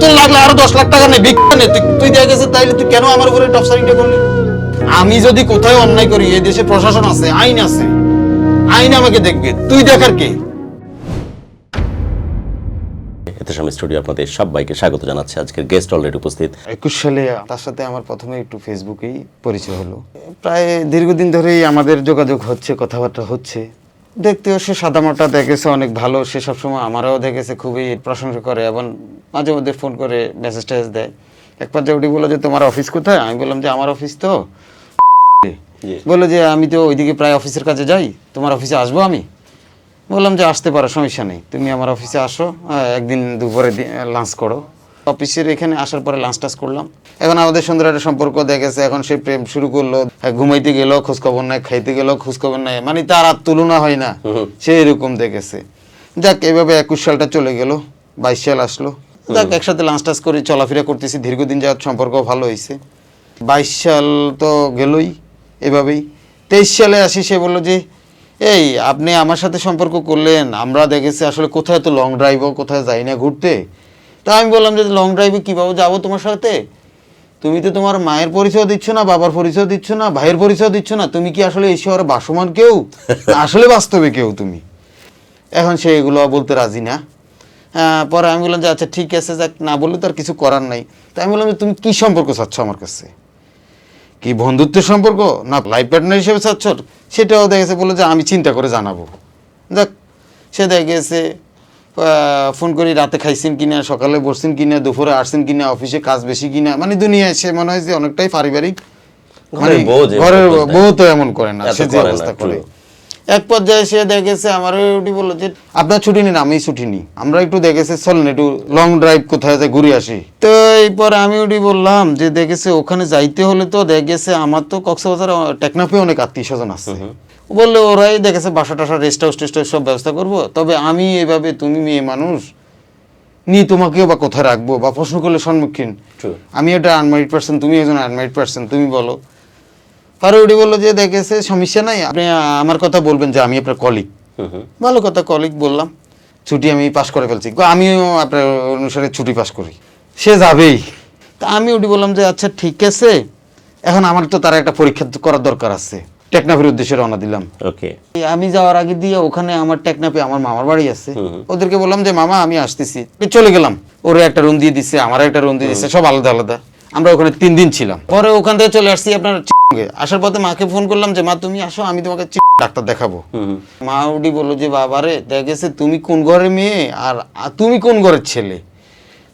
তোর লাগলে আরও দশ লাখ টাকা নেই ভিক্ষা নে। তুই তুই দেখে গেছে তাইলে তুই কেন আমার উপরে টপ সারিংটা করলি? আমি যদি কোথায় অন্যায় করি এই দেশে প্রশাসন আছে আইন আছে আইন আমাকে দেখবে। তুই দেখার কে? স্টুডিও আপনাদের সবাইকে স্বাগত জানাচ্ছে। আজকের গেস্ট অলরেডি উপস্থিত। একুশ সালে তার সাথে আমার প্রথমে একটু ফেসবুকেই পরিচয় হলো। প্রায় দীর্ঘদিন ধরেই আমাদের যোগাযোগ হচ্ছে কথাবার্তা হচ্ছে। দেখতেও সে সাদামাটা দেখেছে অনেক ভালো। সে সবসময় আমারও দেখেছে খুবই প্রশংসা করে এবং মাঝে মধ্যে ফোন করে মেসেজ টেসেজ দেয়। এক পর্যায়ে উঠে বলল যে তোমার অফিস কোথায়? আমি বললাম যে আমার অফিস তো। বলল যে আমি তো ওইদিকে প্রায় অফিসের কাছে যাই তোমার অফিসে আসব আমি? বললাম যে আসতে পারো সমস্যা নেই। তুমি আমার অফিসে আসো একদিন দুপুরে লাঞ্চ করো। অফিসের এখানে আসার পরে লাঞ্চ টাচ করলাম। এখন আমাদের সুন্দর একটা সম্পর্ক দেখেছে এখন সে প্রেম শুরু করল। হ্যাঁ, ঘুমাইতে গেল খোঁজখবর নাই খাইতে গেল খোঁজখবর নাই মানে তার আর তুলনা হয় না। সে এরকম দেখেছে। যাক এভাবে একুশ সালটা চলে গেল বাইশ সাল আসলো। যাক একসাথে লাঞ্চ টাচ করে চলাফেরা করতেছি দীর্ঘদিন যাওয়ার সম্পর্ক ভালো হয়েছে। বাইশ সাল তো গেলই এভাবেই। তেইশ সালে আসি সে বলল যে এই আপনি আমার সাথে সম্পর্ক করলেন আমরা দেখেছি আসলে কোথায় তো লং ড্রাইভও কোথায় যাই না ঘুরতে? তা আমি বললাম যে লং ড্রাইভে কীভাবে যাব তোমার সাথে। তুমি তো তোমার মায়ের পরিচয় দিচ্ছ না বাবার পরিচয় দিচ্ছ না ভাইয়ের পরিচয় দিচ্ছ না। তুমি কি আসলে এই শহরে বাসমান কেউ? আসলে বাস্তবে কেউ তুমি। এখন সে এগুলো বলতে রাজি না। আহ, পরে আমি বললাম যে আচ্ছা ঠিক আছে যাক না বললে তো আর কিছু করার নাই। তাই আমি বললাম যে তুমি কী সম্পর্ক চাচ্ছ আমার কাছে? কি বন্ধুত্বের সম্পর্ক? না লাইফ পার্টনার হিসেবে চাচ্ছ? সেটাও দেখেছে বলে যে আমি চিন্তা করে জানাব। যাক সে দেখেছে ফোন করি রাতে খাইছেন কিনা সকালে বসছেন কিনা দুপুরে আসছেন কিনা অফিসে কাজ বেশি কিনা মানে দুনিয়ায় সে মনে হয় যে অনেকটাই পারিবারিক। মানে ঘরের বউ তো এমন করে না সে যে অবস্থা করে। এক পর্যায়ে সে দেখেছে আমার উঠি বলল যে আপনার ছুটি নিন আমি ছুটি নিই। আমরা একটু দেখেছে চলেন একটু লং ড্রাইভ কোথায় যায় ঘুরে আসি। তো এরপর আমি উঠি বললাম যে দেখেছে ওখানে যাইতে হলে তো দেখেছে আমার তো কক্সবাজার টেকনাফে অনেক আত্মীয় স্বজন আছে বললে ওরাই দেখেছে বাসা টাসা রেস্ট হাউস টেস্ট হাউস সব ব্যবস্থা করব। তবে আমি এভাবে তুমি মেয়ে মানুষ নি তোমাকেও বা কোথায় রাখব বা প্রশ্ন করলে সম্মুখীন. আমি একটা আনমারিড পার্সন তুমি একজন আনমারিড পার্সন তুমি বলো। ফারুডি বলল যে দেখেছে সমস্যা নাই আপনি আমার কথা বলবেন যে আমি আপনার কলিগ ভালো কথা কলিগ বললাম। ছুটি আমি পাস করে ফেলছি। আমিও আপনার অনুসারে ছুটি পাস করি। সে যাবেই। তা আমি ওটি বললাম যে আচ্ছা ঠিক আছে। এখন আমার তো তার একটা পরীক্ষা করার দরকার আছে। টেকনাফের উদ্দেশ্যে রওনা দিলাম। ওকে। আমি যাওয়ার আগে দিয়ে ওখানে আমার টেকনাপে আমার মামার বাড়ি আছে। ওদেরকে বললাম যে মামা আমি আসতেছি। চলে গেলাম। ওরা একটা রুম দিয়ে দিচ্ছে আমার একটা রুম দিয়ে দিচ্ছে সব আলাদা আলাদা। আমরা ওখানে তিন দিন ছিলাম। পরে ওখান থেকে চলে আসছি আপনার আসার পথে মাকে ফোন করলাম যে মা তুমি আসো আমি তোমাকে ডাক্তার দেখাবো। মা উডি বলল যে বাবারে দেখা গেছে তুমি কোন ঘরের মেয়ে? আর আর তুমি কোন ঘরের ছেলে?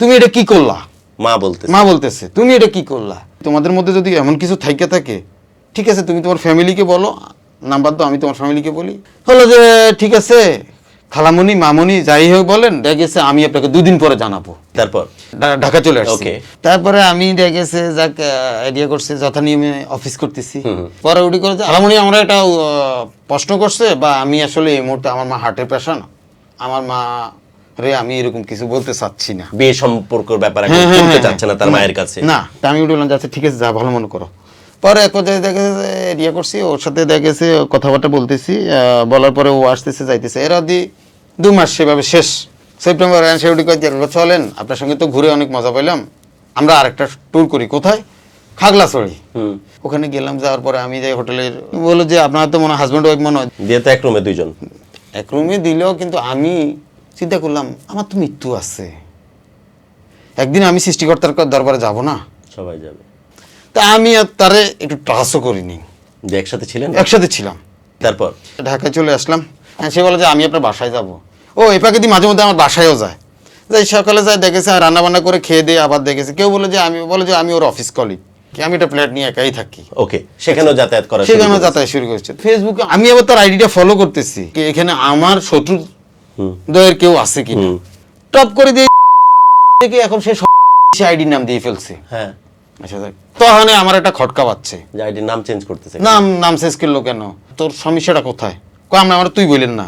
তুমি এটা কি করলা? মা বলতে মা বলতেছে তুমি এটা কি করলা? তোমাদের মধ্যে যদি এমন কিছু থাইকে থাকে ঠিক আছে তুমি তোমার ফ্যামিলিকে বলো নাম্বার দাও আমি তোমার ফ্যামিলিকে বলি। হলো যে ঠিক আছে খালামণি মামনি যাই হোক বলেন গেছে আমি আপনাকে দুদিন পরে জানাব। তারপর? ঢাকা চলে আসছি। তারপরে আমি দেখেছে যাক আইডিয়া করছে যথা নিয়মে অফিস করতেছি. পরে উঠি করে আলামনি আমরা আহ, প্রশ্ন করছে বা আমি আসলে এই মুহূর্তে আমার মা হার্টের পেশেন্ট আমার মা রে আমি এরকম কিছু বলতে চাচ্ছি না। বিয়ে সম্পর্কের ব্যাপারে হ্যাঁ, হ্যাঁ, শুনতে হ্যাঁ, চাচ্ছে না তার। মায়ের কাছে? না তা আমি উঠে বললাম যে আচ্ছা ঠিক আছে যা ভালো মনে করো। পরে এক পর্যায়ে দেখেছে যে ইয়ে করছি ওর সাথে দেখেছে কথাবার্তা বলতেছি বলার পরে ও আসতেছে যাইতেছে। এরা দি দু মাস সেভাবে শেষ। সেপ্টেম্বর সে উঠি কয়েক চলেন আপনার সঙ্গে তো ঘুরে অনেক মজা পেলাম আমরা আরেকটা ট্যুর করি। কোথায়? খাগলাছড়ি। হুম। ওখানে গেলাম যাওয়ার পরে আমি যাই হোটেলের বলল যে আপনার তো মনে হাজব্যান্ড ওয়াইফ মনে হয়? দিয়ে তো এক রুমে দুইজন। এক রুমে দিলেও কিন্তু আমি চিন্তা করলাম আমার তো মৃত্যু আছে। একদিন আমি সৃষ্টিকর্তার দরবারে যাব না? সবাই যাবে। তা আমি আর তারে একটু ট্রাসও করিনি। যে একসাথে ছিলেন? একসাথে ছিলাম। তারপর? ঢাকায় চলে আসলাম। হ্যাঁ সে বলে যে আমি আপনার বাসায় যাব। ও এপাকে দিয়ে মাঝে মধ্যে আমার বাসায়ও যায়। যাই সকালে যায় দেখেছে আর রান্না বান্না করে খেয়ে দিয়ে আবার দেখেছে। কেউ বলে যে আমি বলে যে আমি ওর অফিস কলিগ কি আমি একটা প্লেট নিয়ে একাই থাকি? ওকে সেখানেও যাতায়াত করা শুরু সেখানে যাতায়াত শুরু করেছে। ফেসবুকে আমি আবার তার আইডিটা ফলো করতেছি। কি এখানে আমার শত্রু দয়ের কেউ আছে হুম। টপ করে দিয়ে এখন সে আইডির নাম দিয়ে ফেলছে। হ্যাঁ। আচ্ছা তখন আমার একটা খটকা পাচ্ছে যে আইডির নাম চেঞ্জ করতেছে। নাম নাম শেষ করল কেন? তোর সমস্যাটা কোথায়? কো আমি আমার তুই বলেন না।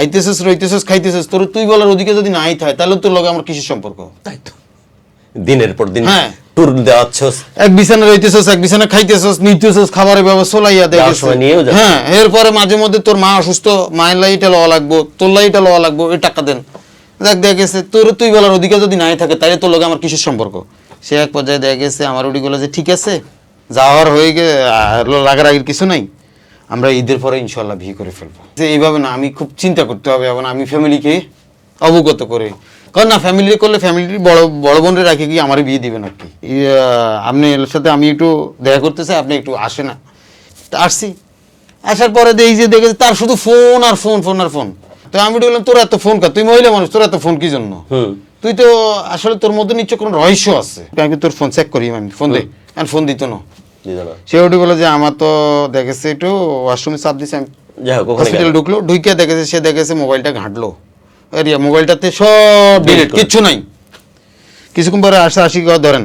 আইতেছিস রইতেছিস খাইতেছিস তোর তুই বলার ওদিকে যদি নাই থাকে তাহলে তোর লগে আমার কিসের সম্পর্ক? তাই তো। দিনের পর দিন হ্যাঁ। ট্যুর দেওয়াচ্ছ এক বিছানা রইতেছিস এক বিছানা খাইতেছিস নিতেছিস খাবারের ব্যবস্থা চলাইয়া সময় নিয়েও যাচ্ছিস। হ্যাঁ এরপরে মাঝে মধ্যে তোর মা অসুস্থ মায়ের লাইটা লওয়া লাগবো তোর লাইটা লওয়া লাগবো এই টাকা দেন। দেখ দেখা গেছে। তোর তুই বলার অধিকার যদি নাই থাকে তাহলে তোর লগে আমার কিসের সম্পর্ক? সে এক পর্যায়ে দেখা গেছে, আমার বলে যে ঠিক আছে, যাওয়ার হয়ে গে রাগারাগির কিছু নাই, আমরা ঈদের পরে ইনশাল্লাহ বিয়ে করে ফেলব। যে এইভাবে না, আমি খুব চিন্তা করতে হবে, এবং আমি ফ্যামিলিকে অবগত করে। কারণ না, ফ্যামিলি করলে ফ্যামিলির বড় বড় বোনরে রাখে কি আমার বিয়ে দিবেন আর কি। আপনি এর সাথে আমি একটু দেখা করতে চাই, আপনি একটু আসে না। আসছি। আসার পরে দেখি যে দেখেছি তার শুধু ফোন আর ফোন ফোন আর ফোন। তো আমি বললাম, তোর এত ফোন কর তুই মহিলা মানুষ, তোর এত ফোন কি জন্য? তুই তো আসলে তোর মধ্যে নিশ্চয় কোনো রহস্য আছে। আমি তোর ফোন চেক করি আমি ফোন দে আর ফোন দিত না। সে ওটি বলে যে আমার তো দেখেছে একটু ওয়াশরুমে চাপ দিছে আমি যাই হোক ওখানে হসপিটাল ঢুকলো ঢুকে দেখেছে সে দেখেছে মোবাইলটা ঘাঁটলো। এরিয়া মোবাইলটাতে সব ডিলিট কিচ্ছু নাই। কিছুক্ষণ পরে আসা আসি ধরেন।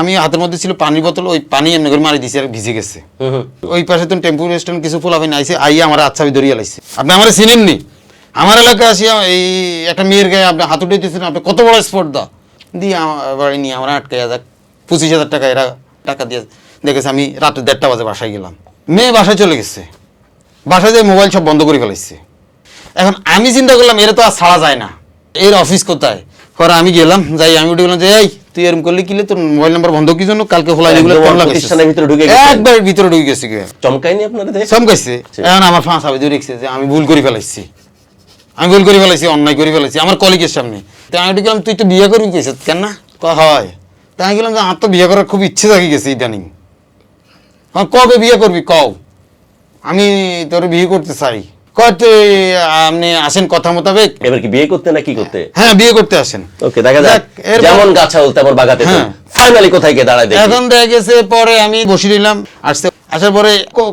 আমি হাতের মধ্যে ছিল পানির বোতল ওই পানি এমনি করে মারি দিছি আর ভিজে গেছে। ওই পাশে তো টেম্পু রেস্টুরেন্ট কিছু ফুলাফিন আইসে আইয়া আমার আচ্ছা ধরিয়া লাইছে। আপনি আমার চিনেননি? আমার এলাকায় আসিয়া এই একটা মেয়ের গায়ে আপনি হাত উঠাইতেছেন আপনি কত বড় স্পট দা? দিয়ে আমার বাড়ি নিয়ে আমার আটকে যাক। পঁচিশ হাজার টাকা এরা টাকা দিয়ে দেখেছে আমি রাতে দেড়টা বাজে বাসায় গেলাম। মেয়ে বাসায় চলে গেছে। বাসায় যে মোবাইল সব বন্ধ করে ফেলাইছে। এখন আমি চিন্তা করলাম এর তো আর ছাড়া যায় না। এর অফিস কোথায়? পরে আমি গেলাম যাই আমি উঠে গেলাম যে এই তুই এরকম করলি কিলে তোর মোবাইল নাম্বার বন্ধ কি জন্য? কালকে খোলা এগুলো? প্রতিষ্ঠানের ভিতরে ঢুকে গেছেন। একবার ভিতরে ঢুকে গেছে চমকাইনি আপনারা চমকাইছে। আচ্ছা। এখন আমার ফাঁস হবে যে আমি ভুল করে ফেলাইছি। আমি ভুল করে ফেলাইছি অন্যায় করে ফেলাইছি আমার কলিগের সামনে। তো আমি গেলাম তুই তো বিয়ে করবি কেছে কেন না? ক হয়। তা আমি গেলাম যে আমার তো বিয়ে করার খুব ইচ্ছে থাকি গেছে ইদানিং। হ্যাঁ কবে বিয়ে করবি কও? আমি তোর বিয়ে করতে চাই। কয় তুই আপনি আসেন কথা মোতাবেক। এবার কি বিয়ে করতে না কি করতে? হ্যাঁ বিয়ে করতে আসেন। ওকে দেখা যাক। যেমন গাছাল তেমন বাগাতে হ্যাঁ। ফাইনালি কোথায় গিয়ে দাঁড়ায় দেখি এখন দেখা গেছে পরে আমি বসে রইলাম আসছে আসার পরে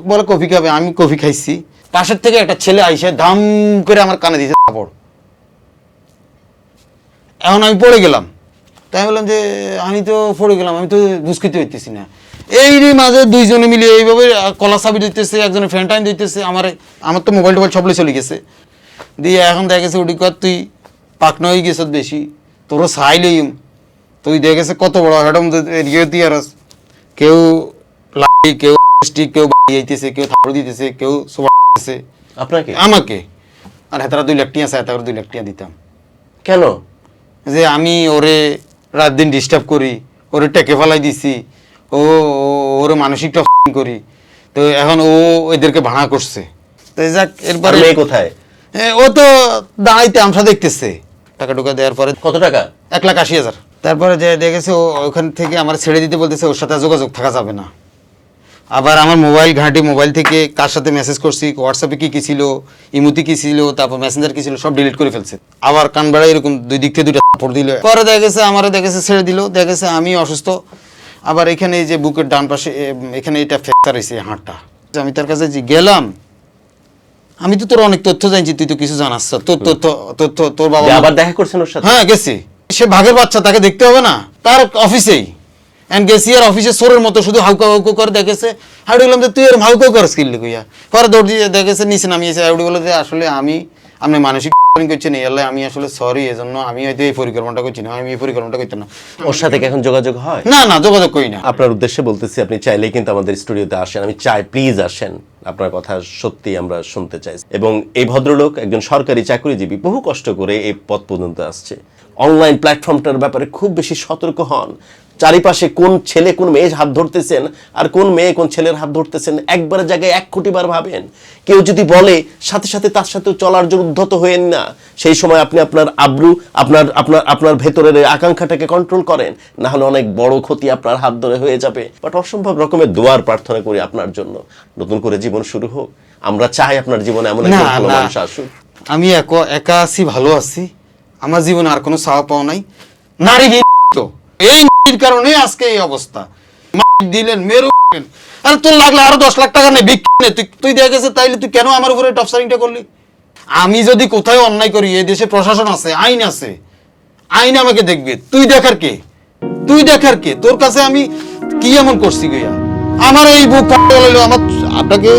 বলে কফি খাবে আমি কফি খাইছি। পাশের থেকে একটা ছেলে আইসে ধাম করে আমার কানে দিয়েছে, কাপড়। এখন আমি পড়ে গেলাম। তাই বললাম যে, আমি তো পড়ে গেলাম, আমি তো বুঝকিতে হইতেছি না। এই মাঝে দুইজনে মিলে এইভাবে কলা চাবি দিতেছে একজনে ফ্যান্টাইন দিতেছে, আমার আমার তো মোবাইল টোবাইল সবলে চলে গেছে। দিয়ে এখন দেখা গেছে ওটি কর তুই পাকনা হয়ে গেছত বেশি, তোরও সাই লইম। তুই দেখেছে কত বড় হেডম এরিয়ে দিয়ে আর কেউ লাঠি কেউ কেউ কেউ থাপড় দিতেছে কেউ সোফা দিতেছে। আপনাকে? আমাকে। আর হেতারা দুই লাখ টিয়া আছে হেতারা দুই লাখ টিয়া দিতাম। কেন? যে আমি ওরে রাত দিন ডিস্টার্ব করি ওরে টেকে ফেলাই দিছি ও ওরে মানসিক করি। তো এখন ও এদেরকে ভাড়া করছে। তো যাক এরপরে কোথায়? ও তো দাঁড়াইতে আমসা দেখতেছে। টাকা টুকা দেওয়ার পরে কত টাকা? এক লাখ আশি হাজার। তারপরে যে দেখেছে ও ওখান থেকে আমার ছেড়ে দিতে বলতেছে ওর সাথে যোগাযোগ থাকা যাবে না। আবার আমার মোবাইল ঘাঁটি মোবাইল থেকে কার সাথে মেসেজ করছি হোয়াটসঅ্যাপে কি কি ছিল ইমুতি কি ছিল তারপর মেসেঞ্জার কি ছিল সব ডিলিট করে ফেলছে। আবার কান বেড়া এরকম দুই দিক থেকে দুইটা থাপ্পড় দিল। পরে দেখা গেছে আমারও দেখেছে ছেড়ে দিল। দেখা গেছে আমি অসুস্থ। আবার এখানে এই যে বুকের ডান পাশে এখানে এটা ফ্র্যাকচার হয়েছে হাড়টা আমি তার কাছে যে গেলাম আমি তো তোর অনেক তথ্য জানছি তুই তো কিছু জানাস তোর তথ্য তথ্য তোর বাবা আবার দেখা করছেন ওর সাথে? হ্যাঁ গেছি। সে ভাগের বাচ্চা তাকে দেখতে হবে না। তার অফিসেই এন্ড গেছি আর অফিসে সোরের মতো শুধু হাউকা হাউকো করে দেখেছে। হাউডি বললাম যে তুই এরম হাউকো কর স্কিল কইয়া? পরে দৌড় দিয়ে দেখেছে নিচে নামিয়েছে হাউডি বলে যে আসলে আমি আপনি মানসিক করছেন এই আল্লাহ আমি আসলে সরি এজন্য আমি হয়তো এই পরিকল্পনাটা করছি না আমি এই পরিকল্পনাটা করতাম না। ওর সাথে এখন যোগাযোগ হয়? না না যোগাযোগ করি না। আপনার উদ্দেশ্যে বলতেছি আপনি চাইলেই কিন্তু আমাদের স্টুডিওতে আসেন। আমি চাই প্লিজ আসেন। আপনার কথা সত্যি আমরা শুনতে চাই। এবং এই ভদ্রলোক একজন সরকারি চাকরিজীবী বহু কষ্ট করে এই পদ পর্যন্ত আসছে। অনলাইন প্ল্যাটফর্মটার ব্যাপারে খুব বেশি সতর্ক হন। চারিপাশে কোন ছেলে কোন মেয়ে হাত ধরতেছেন আর কোন মেয়ে কোন ছেলের হাত ধরতেছেন একবার জায়গায় এক কোটিবার ভাবেন। কেউ যদি বলে সাথে সাথে তার সাথে চলার জন্য উদ্ধত হয়েন না। সেই সময় আপনি আপনার আব্রু আপনার আপনার আপনার ভেতরের আকাঙ্ক্ষাটাকে কন্ট্রোল করেন। না হলে অনেক বড় ক্ষতি আপনার হাত ধরে হয়ে যাবে। বাট অসম্ভব রকমের দোয়ার প্রার্থনা করি আপনার জন্য। নতুন করে জীবন শুরু হোক। আমরা চাই আপনার জীবনে এমন একজন ভালো মানুষ আসুক। আমি একা একা আছি ভালো আছি। আমার জীবনে আর কোনো চাওয়া পাওয়া নাই। নারী এই কারণে আজকে এই অবস্থা। দিলেন, মেরু আরে তোর লাগলে আরও দশ লাখ টাকা নেই বিক্রি তুই তুই দেখে গেছে, তাইলে তুই কেন আমার উপরে টপসারিংটা করলি? আমি যদি কোথায় অন্যায় করি, এই দেশে প্রশাসন আছে, আইন আছে, আইন আমাকে দেখবে। তুই দেখার কে? তুই দেখার কে? তোর কাছে আমি কি এমন করছি গইয়া আমার এই বুক ফাটা গেল আমার আপনাকে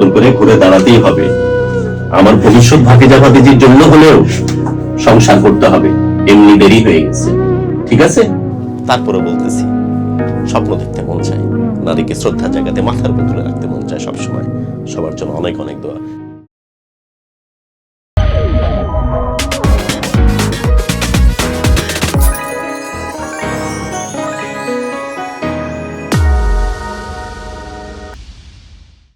নতুন করে ঘুরে দাঁড়াতেই হবে। আমার ভবিষ্যৎ ভাগে ভাতিজির জন্য হলেও সংসার করতে হবে। এমনি দেরি হয়ে গেছে। ঠিক আছে? তারপরে বলতেছি, স্বপ্ন দেখতে মন চায়। নারীকে শ্রদ্ধা জায়গাতে মাথার উপর তুলে রাখতে মন চায় সবসময়। সবার জন্য অনেক অনেক দোয়া।